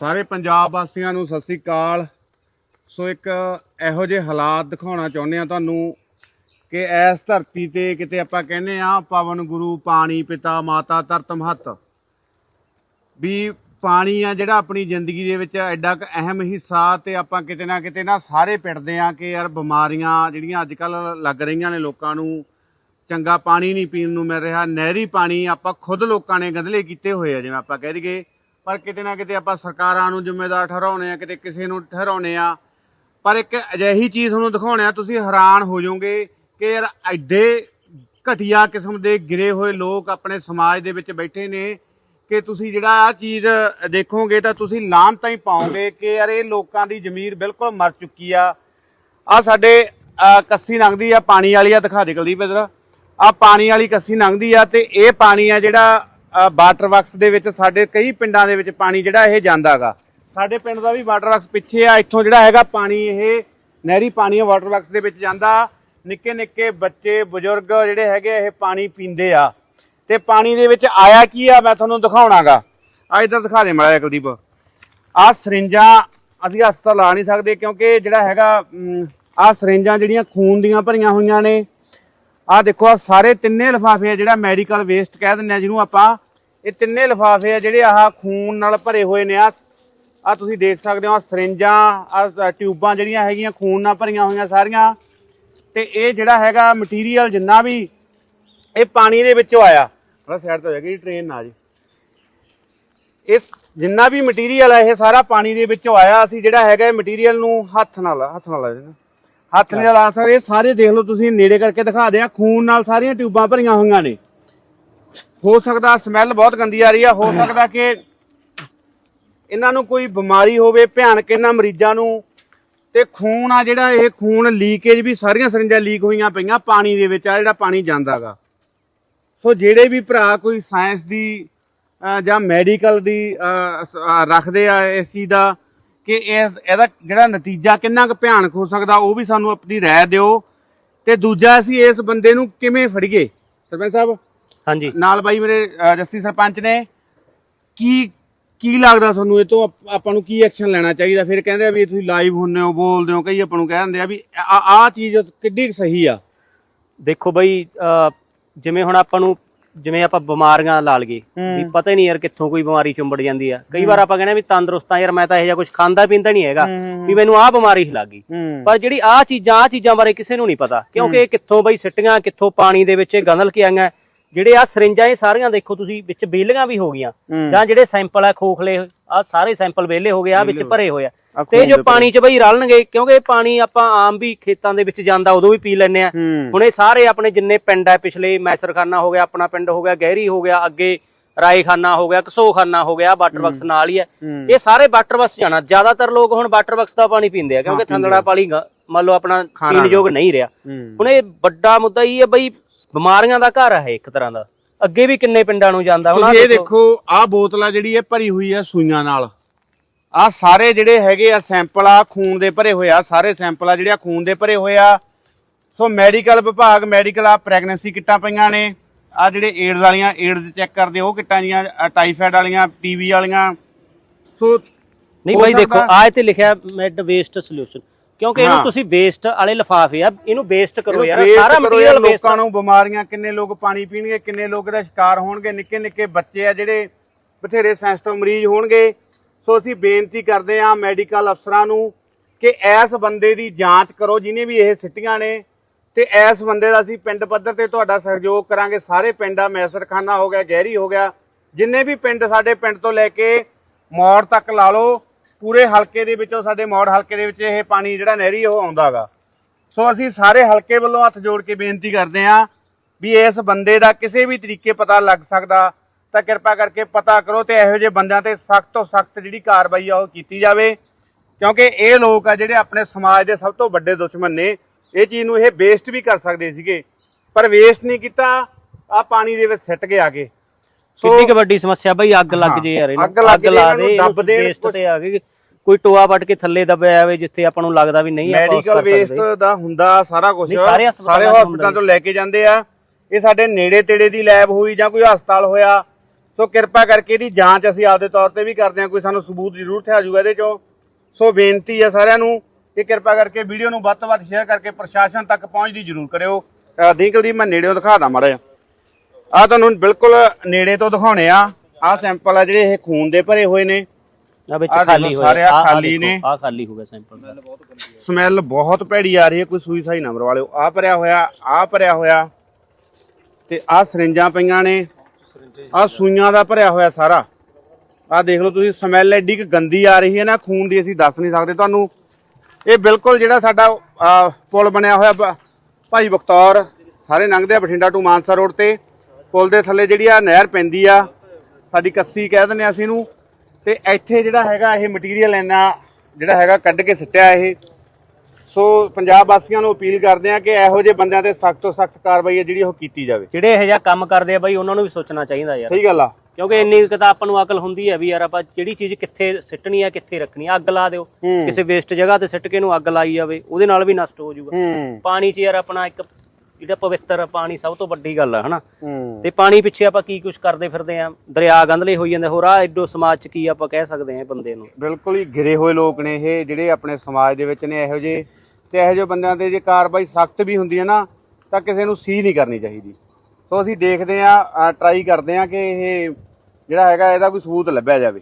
ਸਾਰੇ ਪੰਜਾਬ ਵਾਸੀਆਂ ਨੂੰ ਸਤਿ ਸ੍ਰੀ ਅਕਾਲ। ਸੋ ਇੱਕ ਇਹੋ ਜਿਹੇ ਹਾਲਾਤ ਦਿਖਾਉਣਾ ਚਾਹੁੰਦੇ ਆ ਤੁਹਾਨੂੰ ਕਿ ਇਸ ਧਰਤੀ ਤੇ ਕਿਤੇ ਆਪਾਂ ਕਹਿੰਦੇ ਆ ਪਵਨ ਗੁਰੂ, ਪਾਣੀ ਪਿਤਾ, ਮਾਤਾ ਧਰਤ ਮਹੱਤ ਵੀ ਪਾਣੀ ਆ ਜਿਹੜਾ ਆਪਣੀ ਜ਼ਿੰਦਗੀ ਦੇ ਵਿੱਚ ਐਡਾ ਕੁ ਅਹਿਮ ਹਿੱਸਾ ਤੇ ਆਪਾਂ ਕਿਤੇ ਨਾ ਕਿਤੇ ਨਾ ਸਾਰੇ ਪਿੜਦੇ ਆ ਕਿ ਯਾਰ ਬਿਮਾਰੀਆਂ ਜਿਹੜੀਆਂ ਅੱਜ ਕੱਲ ਲੱਗ ਰਹੀਆਂ ਨੇ ਲੋਕਾਂ ਨੂੰ, ਚੰਗਾ ਪਾਣੀ ਨਹੀਂ ਪੀਣ ਨੂੰ ਮਿਲ ਰਿਹਾ, ਨਹਿਰੀ ਪਾਣੀ ਆਪਾਂ ਖੁਦ ਲੋਕਾਂ ਨੇ ਗੰਧਲੇ ਕੀਤੇ ਹੋਏ ਆ, ਜਿਵੇਂ ਆਪਾਂ ਕਹਿ ਦਈਏ। ਪਰ ਕਿਤੇ ਨਾ ਕਿਤੇ ਆਪਾਂ ਸਰਕਾਰਾਂ ਨੂੰ ਜ਼ਿੰਮੇਦਾਰ ਠਹਿਰਾਉਣੇ ਆ, ਕਿਤੇ ਕਿਸੇ ਨੂੰ ਠਹਿਰਾਉਣੇ ਆ। ਪਰ ਇੱਕ ਅਜਿਹੀ ਚੀਜ਼ ਤੁਹਾਨੂੰ ਦਿਖਾਉਣੇ ਆ, ਤੁਸੀਂ ਹੈਰਾਨ ਹੋ ਜਾਓਗੇ ਕਿ ਯਾਰ ਐਡੇ ਘਟੀਆ ਕਿਸਮ ਦੇ ਗਿਰੇ ਹੋਏ ਲੋਕ ਆਪਣੇ ਸਮਾਜ ਦੇ ਵਿੱਚ ਬੈਠੇ ਨੇ ਕਿ ਤੁਸੀਂ ਜਿਹੜਾ ਆ ਚੀਜ਼ ਦੇਖੋਗੇ ਤਾਂ ਤੁਸੀਂ ਲਾਹਨਤਾਂ ਹੀ ਪਾਓਗੇ ਕਿ ਯਾਰ ਇਹ ਲੋਕਾਂ ਦੀ ਜ਼ਮੀਰ ਬਿਲਕੁਲ ਮਰ ਚੁੱਕੀ ਆ। ਆ ਸਾਡੇ ਕੱਸੀ ਲੰਘਦੀ ਆ, ਪਾਣੀ ਵਾਲੀ ਆ, ਦਿਖਾ ਦੇ ਕੁਲਦੀਪ ਇਧਰ। ਆ ਪਾਣੀ ਵਾਲੀ ਕੱਸੀ ਲੰਘਦੀ ਆ ਤੇ ਇਹ ਪਾਣੀ ਆ ਜਿਹੜਾ ਵਾਟਰ ਵਰਕਸ ਦੇ ਵਿੱਚ ਸਾਡੇ ਕਈ ਪਿੰਡਾਂ ਦੇ ਵਿੱਚ ਪਾਣੀ ਜਿਹੜਾ ਇਹ ਜਾਂਦਾਗਾ। ਸਾਡੇ ਪਿੰਡ ਦਾ ਵੀ ਵਾਟਰ ਵਰਕਸ ਪਿੱਛੇ ਆ, ਇੱਥੋਂ ਜਿਹੜਾ ਹੈਗਾ ਪਾਣੀ ਇਹ ਨਹਿਰੀ ਪਾਣੀ ਆ, ਵਾਟਰ ਵਰਕਸ ਦੇ ਵਿੱਚ ਜਾਂਦਾ। ਨਿੱਕੇ ਨਿੱਕੇ ਬੱਚੇ, ਬਜ਼ੁਰਗ ਜਿਹੜੇ ਹੈਗੇ ਇਹ ਪਾਣੀ ਪੀਂਦੇ ਆ। ਤੇ ਪਾਣੀ ਦੇ ਵਿੱਚ ਆਇਆ ਕੀ ਆ, ਮੈਂ ਤੁਹਾਨੂੰ ਦਿਖਾਉਣਾਗਾ। ਆ ਇੱਧਰ ਦਿਖਾ ਦੇ ਮਾੜਾ ਜਿਹਾ ਕੁਲਦੀਪ। ਆ ਸਰਿੰਜਾਂ ਅਸੀਂ ਹਸਪਤਾਲ ਲਾ ਨਹੀਂ ਸਕਦੇ ਕਿਉਂਕਿ ਜਿਹੜਾ ਹੈਗਾ ਆ ਸਰਿੰਜਾਂ ਜਿਹੜੀਆਂ ਖੂਨ ਦੀਆਂ ਭਰੀਆਂ ਹੋਈਆਂ ਨੇ। ਆ ਦੇਖੋ, ਆ ਸਾਰੇ ਤਿੰਨੇ ਲਿਫਾਫੇ ਜਿਹੜਾ ਮੈਡੀਕਲ ਵੇਸਟ ਕਹਿ ਦਿੰਦੇ ਆ, ਜਿਹਨੂੰ ਆਪਾਂ ਇਹ ਤਿੰਨੇ ਲਿਫਾਫੇ ਆ ਜਿਹੜੇ ਆਹ ਖੂਨ ਨਾਲ ਭਰੇ ਹੋਏ ਨੇ। ਆ ਆ ਤੁਸੀਂ ਦੇਖ ਸਕਦੇ ਹੋ ਆ ਸਰਿੰਜਾਂ ਆ ਟਿਊਬਾਂ ਜਿਹੜੀਆਂ ਹੈਗੀਆਂ ਖੂਨ ਨਾਲ ਭਰੀਆਂ ਹੋਈਆਂ ਸਾਰੀਆਂ। ਤੇ ਇਹ ਜਿਹੜਾ ਹੈਗਾ ਮਟੀਰੀਅਲ ਜਿੰਨਾ ਵੀ ਇਹ ਪਾਣੀ ਦੇ ਵਿੱਚੋਂ ਆਇਆ। ਥੋੜਾ ਸਾਈਡ ਤੇ ਹੋ ਜਾਏਗੀ ਟ੍ਰੇਨ ਨਾ ਜੀ। ਇਹ ਜਿੰਨਾ ਵੀ ਮਟੀਰੀਅਲ ਹੈ ਇਹ ਸਾਰਾ ਪਾਣੀ ਦੇ ਵਿੱਚੋਂ ਆਇਆ। ਅਸੀਂ ਜਿਹੜਾ ਹੈਗਾ ਇਹ ਮਟੀਰੀਅਲ ਨੂੰ ਹੱਥ ਨਾਲ ਹੱਥ ਨਾਲ ਲਾ ਹੱਥ ਨਾਲ ਲਾ ਸਕਦੇ ਸਾਰੇ ਦੇਖ ਲਓ ਤੁਸੀਂ ਨੇੜੇ ਕਰਕੇ ਦਿਖਾ ਦਿਆਂ। ਖੂਨ ਨਾਲ ਸਾਰੀਆਂ ਟਿਊਬਾਂ ਭਰੀਆਂ ਹੋਈਆਂ ਨੇ। ਹੋ ਸਕਦਾ ਸਮੈਲ ਬਹੁਤ ਗੰਦੀ ਆ ਰਹੀ ਆ ਹੋ ਸਕਦਾ ਕਿ ਇਹਨਾਂ ਨੂੰ ਕੋਈ ਬਿਮਾਰੀ ਹੋਵੇ ਭਿਆਨਕ ਇਹਨਾਂ ਮਰੀਜ਼ਾਂ ਨੂੰ ਤੇ ਖੂਨ ਆ ਜਿਹੜਾ ਇਹ ਖੂਨ ਲੀਕੇਜ ਵੀ ਸਾਰੀਆਂ ਸਰਿੰਜਾਂ ਲੀਕ ਹੋਈਆਂ ਪਈਆਂ ਪਾਣੀ ਦੇ ਵਿੱਚ ਆ ਜਿਹੜਾ ਪਾਣੀ ਜਾਂਦਾਗਾ ਸੋ ਜਿਹੜੇ ਵੀ ਭਰਾ ਕੋਈ ਸਾਇੰਸ ਦੀ ਜਾਂ ਮੈਡੀਕਲ ਦੀ ਰੱਖਦੇ ਆ ਇਸ ਚੀਜ਼ ਦਾ ਕਿ ਇਸ ਇਹਦਾ ਜਿਹੜਾ ਨਤੀਜਾ ਕਿੰਨਾ ਕੁ ਭਿਆਨਕ ਹੋ ਸਕਦਾ ਉਹ ਵੀ ਸਾਨੂੰ ਆਪਣੀ ਰਾਏ ਦਿਓ। ਤੇ ਦੂਜਾ ਅਸੀਂ ਇਸ ਬੰਦੇ ਨੂੰ ਕਿਵੇਂ ਫੜੀਏ? ਸਰਪੰਚ ਸਾਹਿਬ? ਹਾਂਜੀ। ਨਾਲ ਬਾਈ ਮੇਰੇ ਜੱਸੀ ਸਰਪੰਚ ਨੇ। ਕੀ ਕੀ ਲੱਗਦਾ ਤੁਹਾਨੂੰ ਇਹ ਤੋਂ ਆਪ- ਆਪਾਂ ਨੂੰ ਕੀ ਐਕਸ਼ਨ ਲੈਣਾ ਚਾਹੀਦਾ? ਫਿਰ ਕਹਿੰਦੇ ਆ ਵੀ ਤੁਸੀਂ ਲਾਈਵ ਹੁੰਨੇ ਹੋ ਬੋਲਦੇ ਹੋ ਕਈ ਆਪਾਂ ਨੂੰ ਕਹਿ ਦਿੰਦੇ ਆ ਵੀ ਆ ਆ ਚੀਜ਼ ਕਿੱਡੀ ਕੁ ਸਹੀ ਆ? ਦੇਖੋ ਬਈ ਅਹ, ਜਿਵੇਂ ਹੁਣ ਆਪਾਂ ਨੂੰ ਜਿਵੇਂ ਆਪਾਂ ਬਿਮਾਰੀਆਂ ਲਾ ਲਈਏ ਵੀ ਪਤਾ ਹੀ ਨਹੀਂ ਯਾਰ ਕਿੱਥੋਂ ਕੋਈ ਬਿਮਾਰੀ ਚੁੰਬੜ ਜਾਂਦੀ ਆ। ਕਈ ਵਾਰ ਆਪਾਂ ਕਹਿੰਦੇ ਆ ਵੀ ਤੰਦਰੁਸਤ ਆ ਯਾਰ ਮੈਂ ਤਾਂ ਇਹ ਜਿਹਾ ਕੁਝ ਖਾਂਦਾ ਪੀਂਦਾ ਨਹੀਂ ਹੈਗਾ ਵੀ ਮੈਨੂੰ ਆਹ ਬਿਮਾਰੀ ਹੀ ਲੱਗ ਗਈ। ਪਰ ਜਿਹੜੀ ਆਹ ਚੀਜ਼ਾਂ ਆਹ ਚੀਜ਼ਾਂ ਬਾਰੇ ਕਿਸੇ ਨੂੰ ਨਹੀਂ ਪਤਾ ਕਿਉਂਕਿ ਇਹ ਕਿੱਥੋਂ ਬਈ ਸਿੱਟੀਆਂ ਕਿੱਥੋਂ ਪਾਣੀ ਦੇ ਵਿੱਚ ਇਹ ਗੰਦਲ ਕੇ ਆਈਆਂ ਜਿਹੜੇ ਆ ਸਰਿੰਜਾਂ ਇਹ ਸਾਰੀਆਂ ਦੇਖੋ ਤੁਸੀਂ ਵਿੱਚ ਬੇਲੀਆਂ ਵੀ ਹੋ ਗਈਆਂ। ਜਾਂ ਜਿਹੜੇ ਸੈਂਪਲ ਆ ਖੋਖਲੇ ਆ ਸਾਰੇ ਸੈਂਪਲ ਵੇਲੇ ਹੋ ਗਏ ਆ ਵਿੱਚ ਭਰੇ ਹੋਏ ਆ। ਤੇ ਜੋ ਪਾਣੀ 'ਚ ਬਈ ਰਲਣਗੇ ਕਿਉਂਕਿ ਇਹ ਪਾਣੀ ਆਪਾਂ ਆਮ ਵੀ ਖੇਤਾਂ ਦੇ ਵਿੱਚ ਜਾਂਦਾ ਉਦੋਂ ਵੀ ਪੀ ਲੈਂਦੇ ਆ। ਹੁਣ ਇਹ ਸਾਰੇ ਆਪਣੇ ਜਿੰਨੇ ਪਿੰਡ ਆ ਪਿਛਲੇ ਮੈਸਰਖਾਨਾ ਹੋ ਗਿਆ ਆਪਣਾ ਪਿੰਡ ਹੋ ਗਿਆ ਗਹਿਰੀ ਹੋ ਗਿਆ ਅੱਗੇ ਰਾਏਖਾਨਾ ਹੋ ਗਿਆ ਕਸੋਖਾਨਾ ਹੋ ਗਿਆ ਵਾਟਰ ਬਕਸ ਨਾਲ ਹੀ ਹੂੰ। ਇਹ ਸਾਰੇ ਵਾਟਰ ਬਕਸ ਜਾਣਾ। ਜ਼ਿਆਦਾਤਰ ਲੋਕ ਹੁਣ ਵਾਟਰ ਬਕਸ ਦਾ ਪਾਣੀ ਪੀਂਦੇ ਆ ਕਿਉਂਕਿ ਥੰਦੜਾ ਪਾਣੀ ਮੰਨ ਲਓ ਆਪਣਾ ਪੀਣ ਯੋਗ ਨਹੀਂ ਰਿਹਾ। ਹੁਣ ਇਹ ਵੱਡਾ ਮੁੱਦਾ ਇਹ ਹੈ ਬਈ ਬਿਮਾਰੀਆਂ ਦਾ ਘਰ ਹੈ ਇੱਕ ਤਰ੍ਹਾਂ ਦਾ। ਅੱਗੇ ਵੀ ਕਿੰਨੇ ਪਿੰਡਾਂ ਨੂੰ ਜਾਂਦਾ ਹੁਣ ਆਹ ਤੁਸੀਂ ਇਹ ਦੇਖੋ। ਆਹ ਬੋਤਲ ਆ ਜਿਹੜੀ ਇਹ ਭਰੀ ਹੋਈ ਆ ਸੂਈਆਂ ਨਾਲ। ਆ ਸਾਰੇ ਜਿਹੜੇ ਹੈਗੇ ਆ ਸੈਂਪਲ ਆ ਖੂਨ ਦੇ ਭਰੇ ਹੋਏ ਆ ਸਾਰੇ ਸੈਂਪਲ ਆ ਜਿਹੜੇ ਆ ਖੂਨ ਦੇ ਭਰੇ ਹੋਏ ਆ। ਸੋ ਮੈਡੀਕਲ ਵਿਭਾਗ ਮੈਡੀਕਲ ਆ ਪ੍ਰੈਗਨੈਂਸੀ ਕਿੱਟਾਂ ਪਈਆਂ ਨੇ। ਆ ਜਿਹੜੇ ਏਡਜ਼ ਵਾਲੀਆਂ ਏਡਜ਼ ਚੈੱਕ ਕਰਦੇ ਉਹ ਕਿੱਟਾਂ ਜੀਆਂ ਟਾਈਫਾਇਡ ਵਾਲੀਆਂ ਟੀਵੀ ਵਾਲੀਆਂ। ਸੋ ਨਹੀਂ ਹੋ ਬਾਈ ਦੇਖੋ ਸਕਦਾ- ਤੇ ਲਿਖਿਆ ਮੈਡ ਵੇਸਟ ਸੋਲੂਸ਼ਨ। ਕਿਉਂਕਿ ਇਹਨੂੰ। ਤੁਸੀਂ ਵੇਸਟ ਵਾਲੇ ਲਿਫਾਫੇ ਆ ਇਹਨੂੰ ਵੇਸਟ ਕਰੋ ਯਾਰ ਸਾਰਾ ਮਟੀਰੀਅਲ ਵੇਸਟ ਲੋਕਾਂ ਨੂੰ ਬਿਮਾਰੀਆਂ ਕਿੰਨੇ ਲੋਕ ਪਾਣੀ ਪੀਣਗੇ ਕਿੰਨੇ ਲੋਕ ਦਾ ਸ਼ਿਕਾਰ ਹੋਣਗੇ ਨਿੱਕੇ ਨਿੱਕੇ ਬੱਚੇ ਆ ਜਿਹੜੇ ਬਥੇਰੇ ਸੈਂਸਿਟਿਵ ਮਰੀਜ਼ ਹੋਣਗੇ। ਸੋ ਅਸੀਂ ਬੇਨਤੀ ਕਰਦੇ ਹਾਂ ਮੈਡੀਕਲ ਅਫਸਰਾਂ ਨੂੰ ਕਿ ਇਸ ਬੰਦੇ ਦੀ ਜਾਂਚ ਕਰੋ ਜਿਨੇ ਵੀ ਇਹ ਸਿੱਟੀਆਂ ਨੇ ਤੇ ਇਸ ਬੰਦੇ ਦਾ ਅਸੀਂ ਪਿੰਡ ਪੱਧਰ ਤੇ ਤੁਹਾਡਾ ਸਹਿਯੋਗ ਕਰਾਂਗੇ। ਸਾਰੇ ਪਿੰਡਾਂ ਮੈਸਰਖਾਨਾ ਹੋ ਗਿਆ ਗਹਿਰੀ ਹੋ ਗਿਆ ਜਿੰਨੇ ਵੀ ਪਿੰਡ ਸਾਡੇ ਪਿੰਡ ਤੋਂ ਲੈ ਕੇ ਮੌੜ ਤੱਕ ਲਾ ਲਓ ਪੂਰੇ ਹਲਕੇ ਦੇ ਵਿੱਚੋਂ ਸਾਡੇ ਮੌੜ ਹਲਕੇ ਦੇ ਵਿੱਚ ਇਹ ਪਾਣੀ ਜਿਹੜਾ ਨਹਿਰੀ ਉਹ ਆਉਂਦਾਗਾ ਸੋ ਅਸੀਂ ਸਾਰੇ ਹਲਕੇ ਵੱਲੋਂ ਹੱਥ ਜੋੜ ਕੇ ਬੇਨਤੀ ਕਰਦੇ ਹਾਂ ਵੀ ਇਸ ਬੰਦੇ ਦਾ ਕਿਸੇ ਵੀ ਤਰੀਕੇ ਪਤਾ ਲੱਗ ਸਕਦਾ, ਤਾਂ ਕਿਰਪਾ ਕਰਕੇ ਪਤਾ ਕਰੋ ਤੇ ਇਹੋ ਜਿਹੇ ਬੰਦਿਆਂ ਤੇ ਸਖਤ ਤੋਂ ਸਖਤ ਜਿਹੜੀ ਕਾਰਵਾਈ ਆ ਉਹ ਕੀਤੀ ਜਾਵੇ। ਕਿਉਂਕਿ ਇਹ ਲੋਕ ਆ ਜਿਹੜੇ ਆਪਣੇ ਸਮਾਜ ਦੇ ਸਭ ਤੋਂ ਵੱਡੇ ਦੁਸ਼ਮਣ ਨੇ, ਇਹ ਚੀਜ਼ ਨੂੰ ਇਹ ਵੇਸਟ ਵੀ ਕਰ ਸਕਦੇ ਸੀਗੇ। ਪਰ ਵੇਸਟ ਨਹੀਂ ਕੀਤਾ ਆ ਪਾਣੀ ਦੇ ਵਿੱਚ ਸਿੱਟ ਕੇ ਆ ਗਏ। ਕਿੰਨੀ ਕੁ ਵੱਡੀ ਸਮੱਸਿਆ ਬਈ ਅੱਗ ਲੱਗ ਜੇ ਯਾਰ ਇਹਨੂੰ ਅੱਗ ਲਾ ਦੇ ਦੱਬ ਵੇਸਟ ਤੇ ਆ ਗਏ ਕੋਈ ਟੋਆ ਵੱਟ ਕੇ ਥੱਲੇ ਦੱਬਿਆ ਜਾਵੇ ਜਿੱਥੇ ਆਪਾਂ ਨੂੰ ਲੱਗਦਾ ਵੀ ਨਹੀਂ ਆਪਾਂ ਮੈਡੀਕਲ ਵੇਸਟ ਦਾ ਹੁੰਦਾ ਸਾਰਾ ਕੁਝ ਸਾਰੇ ਹਸਪਤਾਲਾਂ ਤੋਂ ਲੈ ਕੇ ਜਾਂਦੇ ਆ। ਇਹ ਸਾਡੇ ਨੇੜੇ ਤੇੜੇ ਦੀ ਲੈਬ ਹੋਈ ਜਾਂ ਕੋਈ ਹਸਪਤਾਲ ਹੋਇਆ। ਸੋ ਕਿਰਪਾ ਕਰਕੇ ਇਹਦੀ ਜਾਂਚ ਅਸੀਂ ਆਪਦੇ ਤੌਰ ਤੇ ਵੀ ਕਰਦੇ ਹਾਂ। ਕੋਈ ਸਾਨੂੰ ਸਬੂਤ ਜ਼ਰੂਰ ਥਿਆ ਜਾਊਗਾ ਇਹਦੇ ਚੋਂ। ਸੋ ਬੇਨਤੀ ਹੈ ਸਾਰਿਆਂ ਨੂੰ ਕਿ ਕਿਰਪਾ ਕਰਕੇ ਵੀਡੀਓ ਨੂੰ ਵੱਧ ਤੋਂ ਵੱਧ ਸ਼ੇਅਰ ਕਰਕੇ ਪ੍ਰਸ਼ਾਸਨ ਤੱਕ ਪਹੁੰਚਦੀ ਜ਼ਰੂਰ ਕਰਿਓ। ਦੀਕਲ ਦੀ ਮੈਂ ਨੇੜਿਓਂ ਦਿਖਾ ਦਾਂ ਮਾੜਾ ਜਿਹਾ। ਆ ਤੁਹਾਨੂੰ ਬਿਲਕੁਲ ਨੇੜੇ ਤੋਂ ਦਿਖਾਉਣੇ ਆ। ਆ ਸੈਂਪਲ ਆ ਜਿਹੜੇ ਇਹ ਖੂਨ ਦੇ ਭਰੇ ਹੋਏ ਨੇ। ਆ ਵਿੱਚ ਖਾਲੀ ਹੋਇਆ। ਸਾਰੇ ਆਹ ਖਾਲੀ ਨੇ। ਆ ਖਾਲੀ ਹੋ ਗਿਆ ਸੈਂਪਲ ਸਮੈਲ ਬਹੁਤ ਭੈੜੀ ਆ ਰਹੀ ਹੈ ਕੋਈ ਸੂਈ ਸਾਈ ਨੰਬਰ ਵਾਲਿਓ ਆ ਭਰਿਆ ਹੋਇਆ ਆ ਭਰਿਆ ਹੋਇਆ। ਤੇ ਆ ਸਰਿੰਜਾਂ ਪਈਆਂ ਨੇ। ਆ ਸੂਈਆਂ ਦਾ ਭਰਿਆ ਹੋਇਆ ਸਾਰਾ। ਆ ਦੇਖ ਲਓ ਤੁਸੀਂ ਸਮੈਲ ਐਡੀ ਕਿ ਗੰਦੀ ਆ ਰਹੀ ਹੈ ਨਾ ਖੂਨ ਦੀ ਅਸੀਂ ਦੱਸ ਨਹੀਂ ਸਕਦੇ। ਤੁਹਾਨੂੰ ਇਹ ਬਿਲਕੁਲ ਜਿਹੜਾ ਸਾਡਾ ਆ, ਪੁਲ ਬਣਿਆ ਹੋਇਆ ਭਾਈ ਬਖਤੌਰ ਸਾਰੇ ਲੰਘਦੇ ਆ ਬਠਿੰਡਾ ਟੂ ਮਾਨਸਾ ਰੋਡ ਤੇ। ਪੁਲ ਦੇ ਥੱਲੇ ਜਿਹੜੀ ਆ ਨਹਿਰ ਪੈਂਦੀ ਆ ਸਾਡੀ ਕੱਸੀ ਕਹਿ ਦਿੰਦੇ ਆ ਅਸੀਂ ਨੂੰ ਤੇ ਇੱਥੇ ਜਿਹੜਾ ਹੈਗਾ ਇਹ ਮਟੀਰੀਅਲ ਇੰਨਾ ਜਿਹੜਾ ਹੈਗਾ ਕੱਢ ਕੇ ਸਿੱਟਿਆ ਇਹ। ਸੋ ਪੰਜਾਬ ਵਾਸੀਆਂ ਨੂੰ ਅਪੀਲ ਕਰਦੇ ਆ ਕਿ ਇਹੋ ਜਿਹੇ ਬੰਦਿਆਂ ਤੇ ਸਖਤ ਤੋਂ ਸਖਤ ਕਾਰਵਾਈ ਹੈ ਜਿਹੜੀ ਉਹ ਕੀਤੀ ਜਾਵੇ। ਜਿਹੜੇ ਇਹੋ ਜਿਹਾ ਕੰਮ ਕਰਦੇ ਆ ਬਾਈ ਉਹਨਾਂ ਨੂੰ ਵੀ ਸੋਚਣਾ ਚਾਹੀਦਾ ਯਾਰ। ਸਹੀ ਗੱਲ ਆ। ਕਿਉਂਕਿ ਇੰਨੀ ਕੁ ਤਾਂ ਆਪਾਂ ਨੂੰ ਅਕਲ ਹੁੰਦੀ ਹੈ ਵੀ ਯਾਰ ਆਪਾਂ ਜਿਹੜੀ ਚੀਜ਼ ਕਿੱਥੇ ਸਿੱਟਣੀ ਹੈ ਕਿੱਥੇ ਰੱਖਣੀ ਆ ਅੱਗ ਲਾ ਦਿਓ। ਕਿਸੇ ਵੇਸਟ ਜਗ੍ਹਾ ਤੇ ਸਿੱਟ ਕੇ ਇਹਨੂੰ ਅੱਗ ਲਾਈ ਜਾਵੇ ਉਹਦੇ ਨਾਲ ਵੀ ਨਸ਼ਟ ਹੋ ਜਾਊਗਾ। ਪਾਣੀ 'ਚ ਯਾਰ ਆਪਣਾ ਇੱਕ ਜਿਹੜਾ ਪਵਿੱਤਰ ਪਾਣੀ ਸਭ ਤੋਂ ਵੱਡੀ ਗੱਲ ਆ ਹਨਾ? ਤੇ ਪਾਣੀ ਪਿੱਛੇ ਆਪਾਂ ਕੀ ਕੁਝ ਕਰਦੇ ਫਿਰਦੇ ਆ ਦਰਿਆ ਗੰਧਲੇ ਹੋਈ ਜਾਂਦੇ ਹੋਰ ਆ ਐਡੋ ਸਮਾਜ 'ਚ ਕੀ ਆਪਾਂ ਕਹਿ ਸਕਦੇ ਆ ਬੰਦੇ ਨੂੰ? ਬਿਲਕੁਲ ਹੀ ਗਿਰੇ ਹੋਏ ਲੋਕ ਨੇ ਇਹ ਜਿਹੜੇ ਆਪਣੇ ਸਮਾਜ ਦੇ ਵਿੱਚ ਨੇ ਇਹੋ ਜਿਹੇ ਤੇ ਇਹੋ ਜਿਹੇ ਬੰਦਿਆਂ ਤੇ ਜੇ ਕਾਰਵਾਈ ਸਖਤ ਵੀ ਹੁੰਦੀ ਹੈ ਨਾ ਤਾਂ ਕਿਸੇ ਨੂੰ ਸੀ ਨਹੀਂ ਕਰਨੀ ਚਾਹੀਦੀ। ਸੋ ਅਸੀਂ ਦੇਖਦੇ ਆ ਟਰਾਈ ਕਰਦੇ ਆ ਕਿ ਇਹ ਜਿਹੜਾ ਹੈਗਾ ਇਹਦਾ ਕੋਈ ਸਬੂਤ ਲੱਭਿਆ ਜਾਵੇ।